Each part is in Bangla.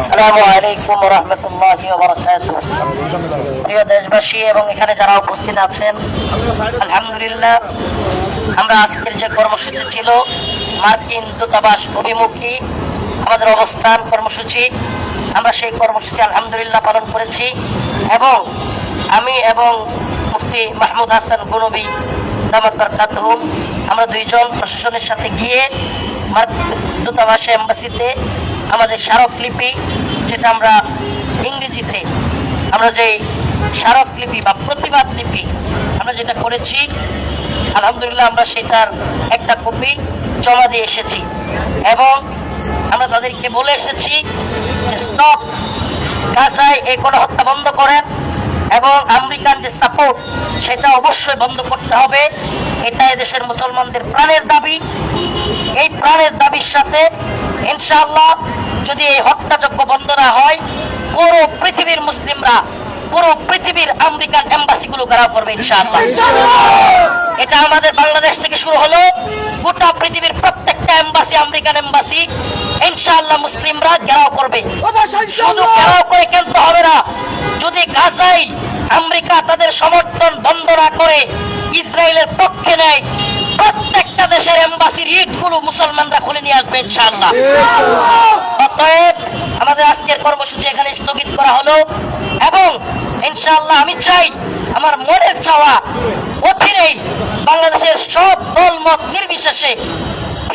আসসালামু আলাইকুম প্রিয় দেশবাসী, এবং এখানে যারা উপস্থিত আছেন, আলহামদুলিল্লাহ, আমরা আজকের যে কর্মসূচি ছিল, মার্কিন দূতাবাস অভিমুখী আমাদের অবস্থান কর্মসূচি, আমরা সেই কর্মসূচি আলহামদুলিল্লাহ পালন করেছি, এবং আমি এবং মুফতি মাহমুদ হাসান গুনবী আমরা দুইজন প্রশাসনের সাথে গিয়ে দূতাবাসে এম্বাসিতে আমাদের স্মারকলিপি যেটা আমরা ইংরেজিতে, আমরা যে স্মারকলিপি বা প্রতিবাদ লিপি আমরা যেটা করেছি, আলহামদুলিল্লাহ আমরা সেটার একটা কপি জমা দিয়ে এসেছি। এবং আমরা তাদেরকে বলে এসেছি স্টপ, গাজায় এই গণহত্যা বন্ধ করেন এবং আমেরিকান যে সাপোর্ট, সেটা অবশ্যই বন্ধ করতে হবে। এটা এদেশের মুসলমানদের প্রাণের দাবি। এই প্রাণের দাবির সাথে ইনশাআল্লাহ যদি এই হত্যাযজ্ঞ বন্ধ না হয় পুরো পৃথিবীর মুসলিমরা পুরো পৃথিবীর আমেরিকান এম্বাসিগুলো ঘেরাও করবে ইনশাআল্লাহ। এটা আমাদের বাংলাদেশ থেকে শুরু হলো গোটা পৃথিবীর প্রত্যেকটা এম্বাসি আমেরিকান এম্বাসি ইনশাআল্লাহ মুসলিমরা ঘেরাও করবে। শুধু ঘেরাও করে কেনতে হবে না যদি গাজাই আমেরিকা তাদের সমর্থন বন্ধ না করে ইসরায়েলের পক্ষে নেয় ইটগুলো মুসলমানরা খুলে নিয়ে আসবে ইনশাআল্লাহ। অতএব আমাদের আজকের কর্মসূচি এখানে স্থগিত করা হলো এবং ইনশাআল্লাহ আমি চাই আমার মনের চাওয়া অচিরেই বাংলাদেশের সব দল মত নির্বিশেষে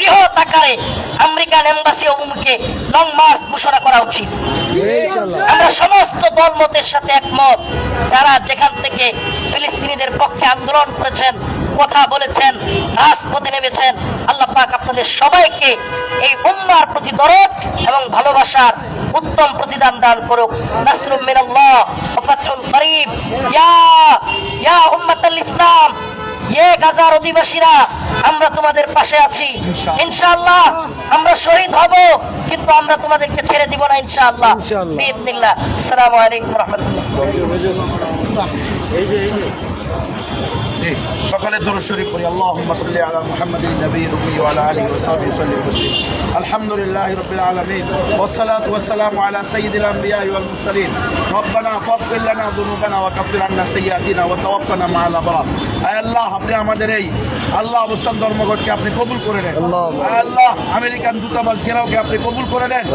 বৃহৎ আকারে আমেরিকান এম্বাসি অভিমুখে লং মার্চ ঘোষণা করা উচিত। আমরা সমস্ত দল মতের সাথে একমত। যারা যেখান থেকে ফিলিস্তিনিদের পক্ষে আন্দোলন করেছেন, কথা বলেছেন রাজপথে নেমেছেন, আল্লাহ পাক আপনাদের সবাইকে এই উম্মার প্রতি দরদ এবং ভালোবাসার উত্তম প্রতিদান দান করুক। নাসরুম মিনাল্লাহ করিব ইয়া ইয়া ইসলাম। এক হাজার অধিবাসীরা আমরা তোমাদের পাশে আছি। ইনশাল্লাহ আমরা শহীদ হব কিন্তু আমরা তোমাদেরকে ছেড়ে দিব না ইনশাল্লাহ বিদিনিল্লাহ আসসালামু আলাইকুম রহমতুল্লাহ। এই যে এই যে। সকালে দরশরী করি আল্লাহ সাল্লি নবী রবি আলা আলী ওসাবি সাল্লি আলহামদুলিল্লাহ রবিল আল্লাহ আপনি আমাদের এই আল্লাহ ধর্মঘটকে আপনি কবুল করে নেন। আল্লাহ আমেরিকান দূতাবাস ঘেরাওকে আপনি কবুল করে নেন।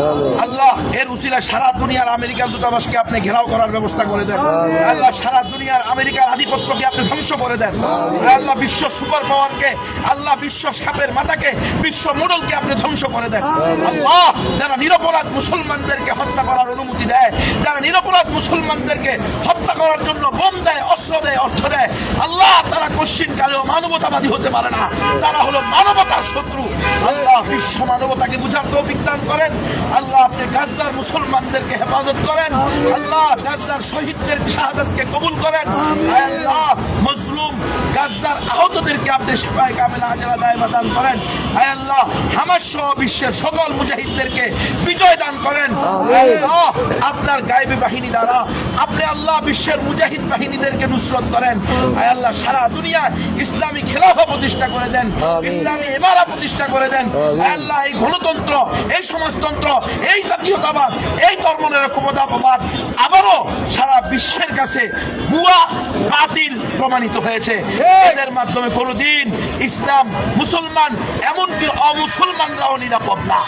আল্লাহ এর সারা দুনিয়ার আমেরিকান দূতাবাসকে আপনি ঘেরাও করার ব্যবস্থা করে দেন। আল্লাহ সারা দুনিয়ার আমেরিকার আধিপত্যকে আপনি ধ্বংস করে দেন। আল্লাহ বিশ্ব সুপার পাওয়ারকে আল্লাহ বিশ্ব সাপের মাথাকে বিশ্ব মোডলকে আপনি ধ্বংস করে দেন। আল্লাহ যারা নিরপরাধ মুসলমানদেরকে হত্যা করার অনুমতি দেয় যারা নিরপরাধ মুসলমানদেরকে হত্যা করার জন্য বোম দেয় অস্ত্র দেয় অর্থ দেয় আল্লাহ তারা কশ্চিন কালেও মানবতাবাদী হতে পারে না। তারা হলো মানবতার শত্রু। আল্লাহ বিশ্ব মানবতাকে বুঝার তৌফিক দান করেন। আল্লাহ আপনি গাজার মুসলমানদেরকে হেফাজত করেন। আল্লাহ গাজার শহীদদের শাহাদাতকে কবুল করেন। গাজার আহতদেরকে আপনি শিফায় কামেলা আজলা দায়মা দান করেন। আয় আল্লাহ হামাস সহ বিশ্বের সকল মুজাহিদদেরকে বিজয় দান করেন। আপনার গায়েবী বাহিনী দ্বারা আপনি আল্লাহ বিশ্বের মুজাহিদ বাহিনীদেরকে নুসরত করেন। আয় আল্লাহ সারা দুনিয়ায় ইসলামী খেলাফা প্রতিষ্ঠা করে দেন। ইসলামী এবারা প্রতিষ্ঠা করে দেন। আয় আল্লাহ এই গণতন্ত্র এই সমাজতন্ত্র এই জাতীয়তাবাদ এই ধর্মনিরক্ষমতাবাদ আবারও সারা বিশ্বের কাছে বুয়া বাতিল প্রমাণিত হয়েছে। এদের মাধ্যমে কোনোদিন ইসলাম মুসলমান, এমনকি অমুসলমানরাও নিরাপদ না।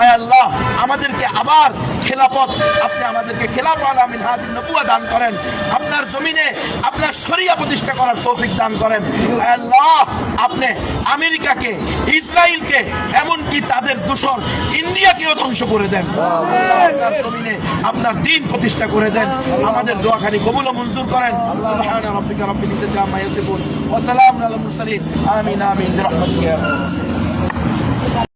আয় আল্লাহ, আমাদেরকে আবার খেলাপথ, আপনি আমাদেরকে খেলাফ আলামিন হাজির নবুয়া দান করেন। আপনার জমিনে আপনার শরিয়া প্রতিষ্ঠা করার তৌফিক দান করেন। আয় আল্লাহ, আপনি আমেরিকাকে, ইসরায়েলকে, এমনকি তাদের দূষণ ইন্ডিয়াকেও ধ্বংস করে দেন। আপনার জমিনে আপনার দিন প্রতিষ্ঠা করে দেন। আমাদের দোয়াখানি কবুল মঞ্জুর করেন। সুবহান রাব্বিকা রাব্বিল ইজ্জাতি আম্মা ইয়াসিফুন। ওয়া সালামুন আলাল মুরসালিন আমিন আমিন বিরহমাতিকা ইয়া আরহামার রাহিমিন।